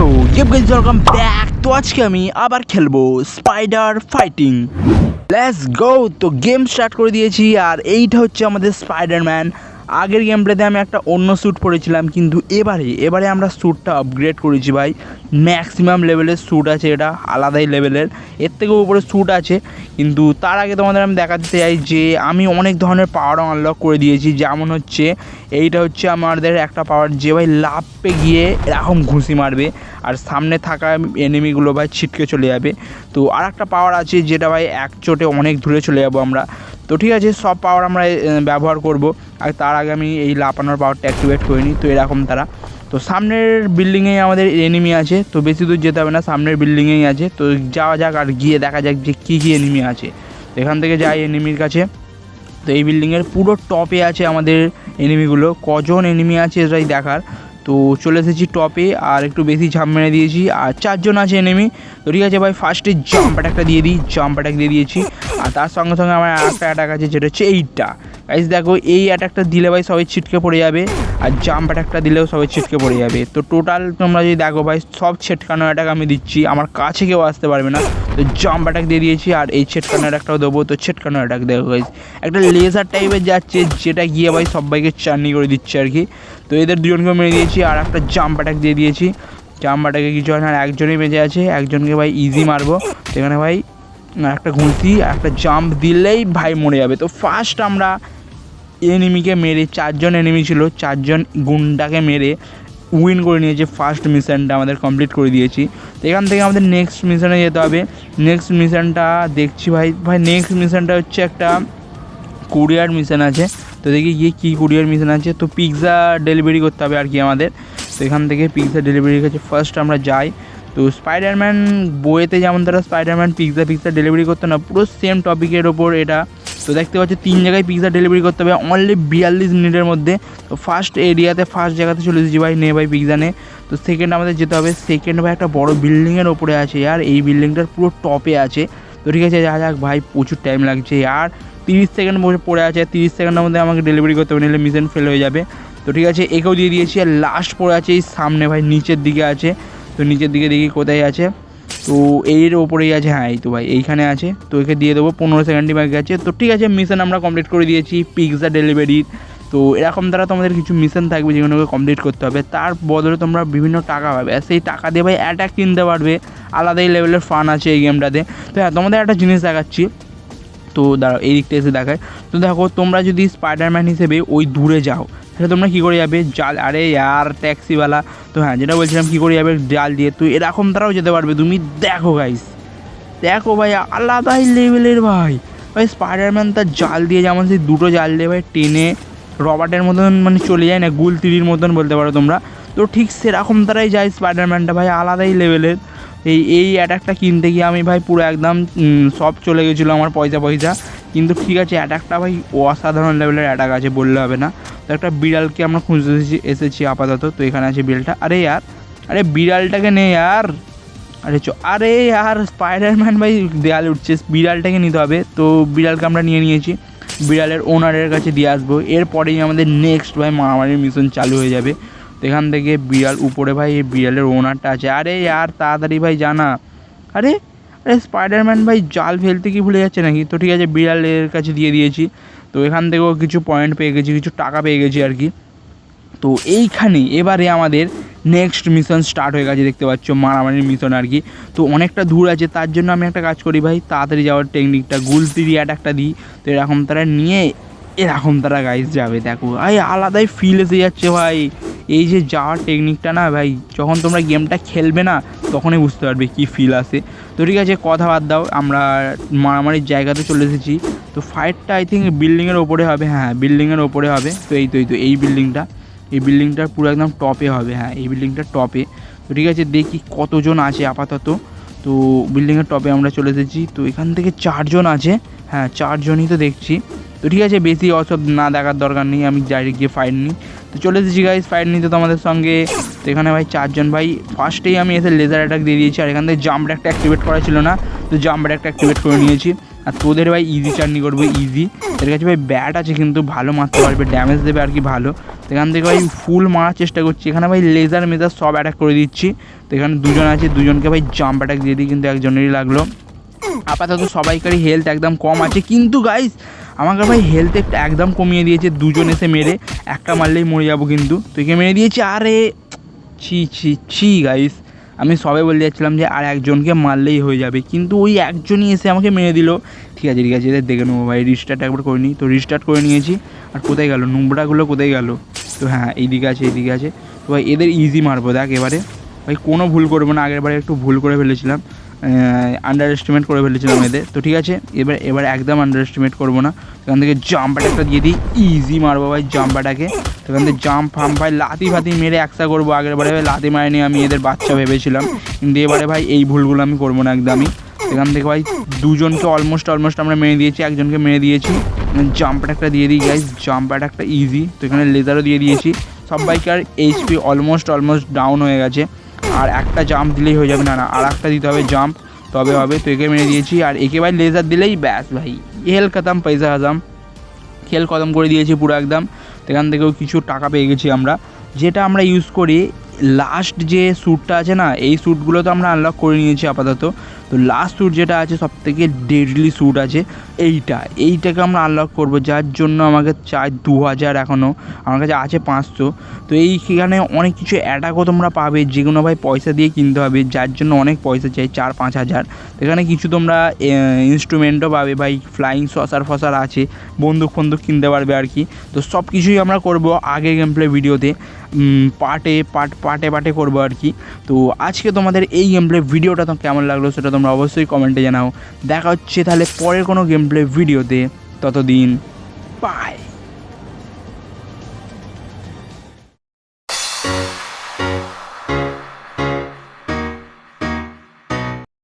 So guys welcome back তো আজকে আমি আবার খেলব স্পাইডার ফাইটিং লেটস গো তো গেম স্টার্ট করে দিয়েছি, আর এইটা হচ্ছে আমাদের স্পাইডারম্যান আগের গেম প্লেতে আমি একটা অন্য স্যুট পরেছিলাম, কিন্তু এবারে এবারে আমরা স্যুটটা আপগ্রেড করেছি ভাই। ম্যাক্সিমাম লেভেলের স্যুট আছে এটা, আলাদাই লেভেলের এর থেকেও উপরে স্যুট আছে, কিন্তু তার আগে তোমাদের আমি দেখাতে চাই যে আমি অনেক ধরনের পাওয়ার আনলক করে দিয়েছি। যেমন হচ্ছে, এইটা হচ্ছে আমাদের একটা পাওয়ার যে ভাই লাভে গিয়ে এরকম ঘুষি মারবে, আর সামনে থাকা এনিমিগুলো ভাই ছিটকে চলে যাবে। তো আর একটা পাওয়ার আছে যেটা ভাই এক চোটে অনেক দূরে চলে যাব আমরা। তো ঠিক আছে, সব পাওয়ার আমরা ব্যবহার করব। আর তার আগে আমি এই লাপানোর পাওয়ারটা অ্যাক্টিভেট করিনি, তো এরকম তারা। তো সামনের বিল্ডিংয়েই আমাদের এনিমি আছে, তো বেশি দূর যেতে হবে না, সামনের বিল্ডিংয়েই আছে। তো যাওয়া যাক আর গিয়ে দেখা যাক যে কী কী এনিমি আছে। এখান থেকে যাই এনিমির কাছে। তো এই বিল্ডিংয়ের পুরো টপে আছে আমাদের এনিমিগুলো কজন এনিমি আছে এটাই দেখার। তো চলে এসেছি টপে আর একটু বেশি ঝাঁপ মেরে দিয়েছি, আর চারজন আছে এনেমি তো ঠিক আছে ভাই ফার্স্টে জাম্প অ্যাটাকটা দিয়ে দিই জাম্প অ্যাটাক দিয়ে দিয়েছি। আর তার সঙ্গে সঙ্গে আমার একটা অ্যাটাক আছে, যেটা হচ্ছে এইটা। গাইজ দেখো, এই অ্যাটাকটা দিলে ভাই সবাই ছিটকে পড়ে যাবে। আর জাম্প অ্যাটাকটা দিলেও সবাই ছিটকে পড়ে যাবে। তো টোটাল তোমরা যদি দেখো ভাই, সব ছেটকানো অ্যাটাক আমি দিচ্ছি। আমার কাছে কেউ আসতে পারবে না। তো জাম্প অ্যাটাক দিয়ে দিয়েছি আর এই ছেটকানো অ্যাটাকটাও দেবো। তো ছেটকানো অ্যাটাক দেখো গাইজ একটা লেজার টাইপের যাচ্ছে, যেটা গিয়ে ভাই সবাইকে চার্নি করে দিচ্ছে আর কি। তো এদের দুজনকে মেরে দিয়েছি আর একটা জাম্প অ্যাটাক দিয়ে দিয়েছি। জাম্প অ্যাটাকে কিছু হয় না একজনই বেঁচে আছে। একজনকে ভাই ইজি মারবো। সেখানে ভাই, একটা ঘুষি একটা জাম্প দিলেই ভাই মরে যাবে। তো ফার্স্ট আমরা এনিমিকে মেরে, চারজন এনিমি ছিল, চারজন গুন্ডাকে মেরে উইন করে নিয়েছে ফার্স্ট মিশনটা আমাদের কমপ্লিট করে দিয়েছি। তো এখান থেকে আমাদের নেক্সট মিশনে যেতে হবে। নেক্সট মিশনটা দেখছি ভাই। ভাই নেক্সট মিশনটা হচ্ছে একটা কুরিয়ার মিশন আছে। তো দেখি গিয়ে কী কুরিয়ার মিশন আছে। তো পিৎজা ডেলিভারি করতে হবে আর কি আমাদের। তো এখান থেকে পিৎজা ডেলিভারির কাছে ফার্স্ট আমরা যাই। তো স্পাইডারম্যান বইয়েতে যেমন তারা স্পাইডারম্যান পিৎজা পিৎজা ডেলিভারি করতো না, পুরো সেম টপিকের ওপর এটা তো দেখতে পাচ্ছি তিন জায়গায় পিৎজা ডেলিভারি করতে হবে। অনলি বিয়াল্লিশ মিনিটের মধ্যে। তো ফার্স্ট এরিয়াতে ফার্স্ট জায়গাতে চলে এসেছি ভাই নে ভাই পিৎজা নে। তো সেকেন্ড আমাদের যেতে হবে। সেকেন্ড ভাই একটা বড় বিল্ডিংয়ের ওপরে আছে আর এই বিল্ডিংটার পুরো টপে আছে। তো ঠিক আছে, যা যাক ভাই, প্রচুর টাইম লাগছে। আর তিরিশ সেকেন্ড পড়ে আছে। তিরিশ সেকেন্ডের মধ্যে আমাকে ডেলিভারি করতে হবে নিলে মিশন ফেল হয়ে যাবে। তো ঠিক আছে, একেও দিয়ে দিয়েছি। আর লাস্ট পড়ে আছে এই সামনে ভাই, নিচের দিকে আছে। তো নিচের দিকে দেখি কোথায় আছে। তো এর ওপরেই আছে হ্যাঁ এই তো ভাই, এইখানে আছে। তো একে দিয়ে দেবো, পনেরো সেকেন্ডই বাকি আছে। তো ঠিক আছে মিশন আমরা কমপ্লিট করে দিয়েছি পিৎজা ডেলিভারির তো এরকম দ্বারা তোমাদের কিছু মিশন থাকবে যেগুলোকে কমপ্লিট করতে হবে। তার বদলে তোমরা বিভিন্ন টাকা পাবে। আর সেই টাকা দিয়ে ভাই অ্যাটাক কিনতে পারবে। আলাদাই লেভেলের ফান আছে এই গেমটাতে তো হ্যাঁ তোমাদের একটা জিনিস দেখাচ্ছি। তো দাঁড়াও, এই দিকটা এসে দেখায়। তো দেখো, তোমরা যদি স্পাইডারম্যান হিসেবে ওই দূরে যাও তাহলে তোমরা কী করে যাবে? জাল, আরে আর ট্যাক্সিওয়ালা। তো হ্যাঁ যেটা বলছিলাম, কী করে যাবে? জাল দিয়ে। তো এরকম তারাও যেতে পারবে। তুমি দেখো গাইস দেখো, ভাই, আলাদাই লেভেলের ভাই। ভাই স্পাইডারম্যান তার জাল দিয়ে যেমন সেই দুটো জাল দিয়ে, ভাই, টেনে রবার্টের মতন মানে চলে যায় না, গুল তিরির মতন বলতে পারো তোমরা। তো ঠিক সেরকম তারাই যায় স্পাইডারম্যানটা ভাই, আলাদাই লেভেলের এই এই অ্যাটাকটা কিনতে গিয়ে আমি, ভাই, পুরো একদম সব চলে গেছিল আমার পয়সা পয়সা কিন্তু ঠিক আছে অ্যাটাকটা ভাই, অসাধারণ লেভেলের অ্যাটাক আছে, বললে হবে না। একটা বিড়ালকে আমরা খুঁজতে এসেছি এসেছি আপাতত, তো এখানে আছে বিড়ালটা। আরে ইয়ার, আরে বিড়ালটাকে নে আর আরে চ, আরে আর স্পাইডারম্যান ভাই, দেয়ালে উঠছে, বিড়ালটাকে নিতে হবে। তো বিড়ালকে আমরা নিয়ে নিয়েছি, বিড়ালের ওনারের কাছে দিয়ে আসব। এরপরেই আমাদের নেক্সট ভাই, মারামারির মিশন চালু হয়ে যাবে। তো এখান থেকে বিড়াল উপরে ভাই এই বিড়ালের ওনারটা আছে। আরে আর তাড়াতাড়ি ভাই, জানা। আরে আরে স্পাইডারম্যান ভাই, জাল ফেলতে কি ভুলে যাচ্ছে নাকি? তো ঠিক আছে, বিড়ালের কাছে দিয়ে দিয়েছি। তো এখান থেকেও কিছু পয়েন্ট পেয়ে গেছি, কিছু টাকা পেয়ে গেছি আর কি। তো এইখানে এবারে আমাদের নেক্সট মিশন স্টার্ট হয়ে গেছে, দেখতে পাচ্ছ, মারামারির মিশন আর কি। তো অনেকটা দূর আছে, তার জন্য আমি একটা কাজ করি ভাই, তাড়াতাড়ি যাওয়ার টেকনিকটা গুলতিরি অ্যাটাকটা দিই। তো এরকম তারা নিয়ে, এরকম তারা গাইজ যাবে, দেখো। আই আলাদাই ফিল এসে যাচ্ছে ভাই। এই যে যাওয়ার টেকনিকটা না ভাই, যখন তোমরা গেমটা খেলবে না, তখনই বুঝতে পারবে কী ফিল আসে। তো ঠিক আছে, কথা বাদ দাও, আমরা মারামারির জায়গাতে চলে এসেছি। তো ফাইটটা আই থিঙ্ক বিল্ডিংয়ের ওপরে হবে হ্যাঁ বিল্ডিংয়ের ওপরে হবে। তো এই তো এই তো, এই বিল্ডিংটা এই বিল্ডিংটার পুরো একদম টপে হবে হ্যাঁ এই বিল্ডিংটার টপে তো ঠিক আছে, দেখি কতজন আছে আপাতত। তো বিল্ডিংয়ের টপে আমরা চলে এসেছি। তো এখান থেকে চারজন আছে হ্যাঁ চারজনই তো দেখছি। তো ঠিক আছে, বেশি অসব না দেখার দরকার নেই, আমি ডাইরেক্ট গিয়ে ফাইট নিই। তো চলে এসেছি গাইজ ফাইট নিতে তোমাদের সঙ্গে। তো এখানে ভাই চারজন ভাই ফার্স্টেই আমি এসে লেজার অ্যাটাক দিয়ে দিয়েছি, আর এখান থেকে জাম্প একটা অ্যাক্টিভেট করা ছিল না। তো জাম্প একটা অ্যাক্টিভেট করে নিয়েছি। আর তোদের ভাই ইজি চাটনি করব ইজি এর কাছে ভাই ব্যাট আছে কিন্তু ভালো মারতে পারবে ড্যামেজ দেবে আর কি ভালো। তো এখান থেকে ভাই ফুল মারার চেষ্টা করছি। এখানে ভাই লেজার মেজার সব অ্যাটাক করে দিচ্ছি। তো এখানে দুজন আছে, দুজনকে ভাই জাম্প অ্যাটাক দিয়ে দিই, কিন্তু একজনেরই লাগল। আপাতত সবাইকারই হেলথ একদম কম আছে। কিন্তু গাইস আমাকে ভাই হেলথ একটু একদম কমিয়ে দিয়েছে, দুজন এসে মেরে, একটা মারলেই মরে যাব কিন্তু। তুইকে মেরে দিয়েছি, আরে, ছি ছি ছি গাইস আমি সবে বলে যাচ্ছিলাম যে আর একজনকে মারলেই হয়ে যাবে, কিন্তু ওই একজনই এসে আমাকে মেরে দিল। ঠিক আছে ঠিক আছে, এদের দেখে নেব ভাই রিস্টার্ট একবার করে নিই। তো রিস্টার্ট করে নিয়েছি, আর কোথায় গেল? নোংরাগুলো কোথায় গেল? তো হ্যাঁ এইদিকে আছে এইদিকে আছে। তো ভাই, এদের ইজি মারবো, দেখ এবারে। ভাই, কোনো ভুল করব না আগের বারে একটু ভুল করে ফেলেছিলাম। আন্ডার এস্টিমেট করে ফেলেছিলাম এদের। তো ঠিক আছে, এবার এবার একদম আন্ডার এস্টিমেট করব না। এখান থেকে জাম্প অ্যাটাকটা দিয়ে দিই। ইজি মারবো ভাই জাম্প অ্যাটাকে এখান থেকে জাম্প ফাম্প ভাই লাতি ফাতি মেরে একসা করব। আগের বারে ভাই লাতি মারিনি আমি, এদের বাচ্চা ভেবেছিলাম। কিন্তু এবারে ভাই এই ভুলগুলো আমি করব না একদমই। এখান থেকে ভাই দুজনকে অলমোস্ট অলমোস্ট আমরা মেরে দিয়েছি, একজনকে মেরে দিয়েছি। জাম্প অ্যাটাকটা দিয়ে দিই গাইজ জাম্প অ্যাটাকটা ইজি তো এখানে লেজারও দিয়ে দিয়েছি। সব biker HP almost almost down হয়ে গেছে। আর একটা জাম্প দিলেই হয়ে যাবে। না না, আর একটা দিতে হবে জাম্প তবে হবে, তো একে মেরে দিয়েছি। আর একেবারে লেজার দিলেই ব্যাস ভাই। হেল খতম, পয়সা হাজাম। খেল খতম করে দিয়েছি পুরো একদম। এখান থেকেও কিছু টাকা পেয়ে গেছি আমরা। যেটা আমরা ইউজ করি লাস্ট যে স্যুটটা আছে না, এই স্যুটগুলো তো আমরা আনলক করে নিয়েছি আপাতত। তো লাস্ট স্যুট যেটা আছে সব থেকে ডেডলি স্যুট আছে, এইটা। এইটাকে আমরা আনলক করব, যার জন্য আমাকে চাই দু হাজার এখনও আমার কাছে আছে পাঁচশো। তো এইখানে অনেক কিছু অ্যাটাকও তোমরা পাবে যেগুলো ভাই পয়সা দিয়ে কিনতে হবে, যার জন্য অনেক পয়সা চাই, চার পাঁচ হাজার। এখানে কিছু তোমরা ইনস্ট্রুমেন্টও পাবে ভাই ফ্লাইং সসার ফসার আছে, বন্দুক ফন্দুক কিনতে পারবে আর কি। তো সব কিছুই আমরা করব আগে গেম প্লে ভিডিওতে পার্টে, পার্ট, পার্টে পার্টে করব আর কি। তো আজকে তোমাদের এই গেম প্লে ভিডিওটা তো কেমন লাগল সেটা তোমরা অবশ্যই কমেন্টে জানাও। দেখা হচ্ছে তাহলে পরের কোনো গেম প্লে ভিডিওতে ততদিন বাই